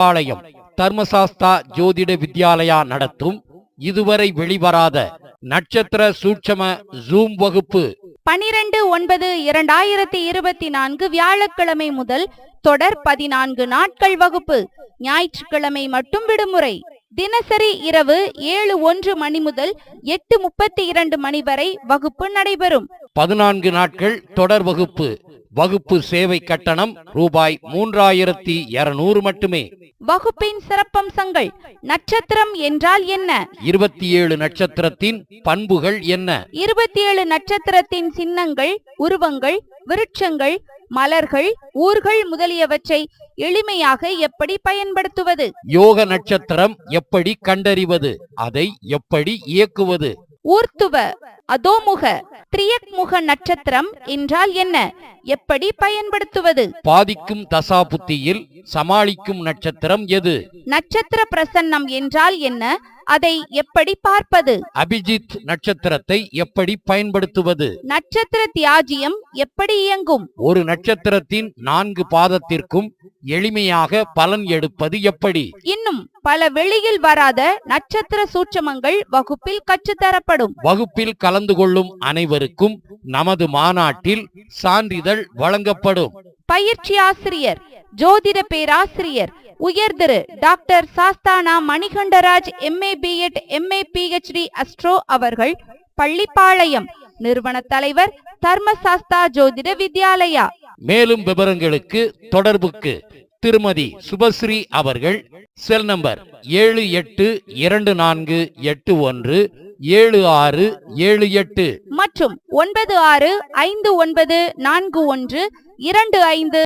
பாளையம் தர்மசாஸ்தா ஜோதிட வித்யாலயா நடத்தும் இதுவரை வெளிவராத நட்சத்திர சூட்சம ஜூம் வகுப்பு. பனிரெண்டு ஒன்பது இரண்டாயிரத்தி இருபத்தி நான்கு வியாழக்கிழமை முதல் தொடர் பதினான்கு நாட்கள் வகுப்பு. ஞாயிற்றுக்கிழமை மட்டும் விடுமுறை. தினசரி இரவு ஏழு ஒன்று மணி முதல் எட்டு முப்பத்தி இரண்டு மணி வரை வகுப்பு நடைபெறும். பதினான்கு நாட்கள் தொடர் வகுப்பு. வகுப்பு சேவை கட்டணம் ரூபாய் மூன்றாயிரத்தி இருநூறு மட்டுமே. வகுப்பின் சிறப்பம்சங்கள் நட்சத்திரம் என்றால் என்ன? இருபத்தி ஏழு நட்சத்திரத்தின் பண்புகள் என்ன? இருபத்தி ஏழு நட்சத்திரத்தின் சின்னங்கள் உருவங்கள் விருட்சங்கள் மலர்கள் ஊர்கள் முதலியவற்றை எளிமையாக எப்படி பயன்படுத்துவது? யோக நட்சத்திரம் எப்படி கண்டறிவது? அதை எப்படி இயக்குவது? ஊர்த்துவ அதோமுக திரியக்முக நட்சத்திரம் என்றால் என்ன? எப்படி பயன்படுத்துவது? பாதிக்கும் தசா புத்தியில் சமாளிக்கும் நட்சத்திரம் எது? நட்சத்திர பிரசன்னம் என்றால் என்ன? அதை எப்படி பார்ப்பது? அபிஜித் நட்சத்திரத்தை எப்படி பயன்படுத்துவது? நட்சத்திர தியாஜியம் எப்படி இயங்கும்? ஒரு நட்சத்திரத்தின் நான்கு பாதத்திற்கும் எளிமையாக பலன் எடுப்பது எப்படி? இன்னும் பல வெளியில் வராத நட்சத்திர சூட்சமங்கள் வகுப்பில் கற்றுத்தரப்படும். வகுப்பில் கலந்து கொள்ளும் அனைவருக்கும் நமது மாநாட்டில் சான்றிதழ் வழங்கப்படும். பயிற்சி ஆசிரியர் ஜோதிட பேராசிரியர் உயர்திரு doctor Sasthana Manikandaraj MA B Ed MA PhD astro அவர்கள் பள்ளிப்பாளையம் நிறுவன தலைவர் தர்மசாஸ்தா ஜோதிட வித்யாலயா. மேலும் விவரங்களுக்கு தொடர்புக்கு திருமதி சுபஸ்ரீ அவர்கள் செல் நம்பர் ஏழு எட்டு இரண்டு நான்கு எட்டு ஒன்று ஏழு ஆறு ஏழு எட்டு. மற்றும் ஒன்பது ஆறு ஐந்து ஒன்பது நான்கு ஒன்று இரண்டு ஐந்து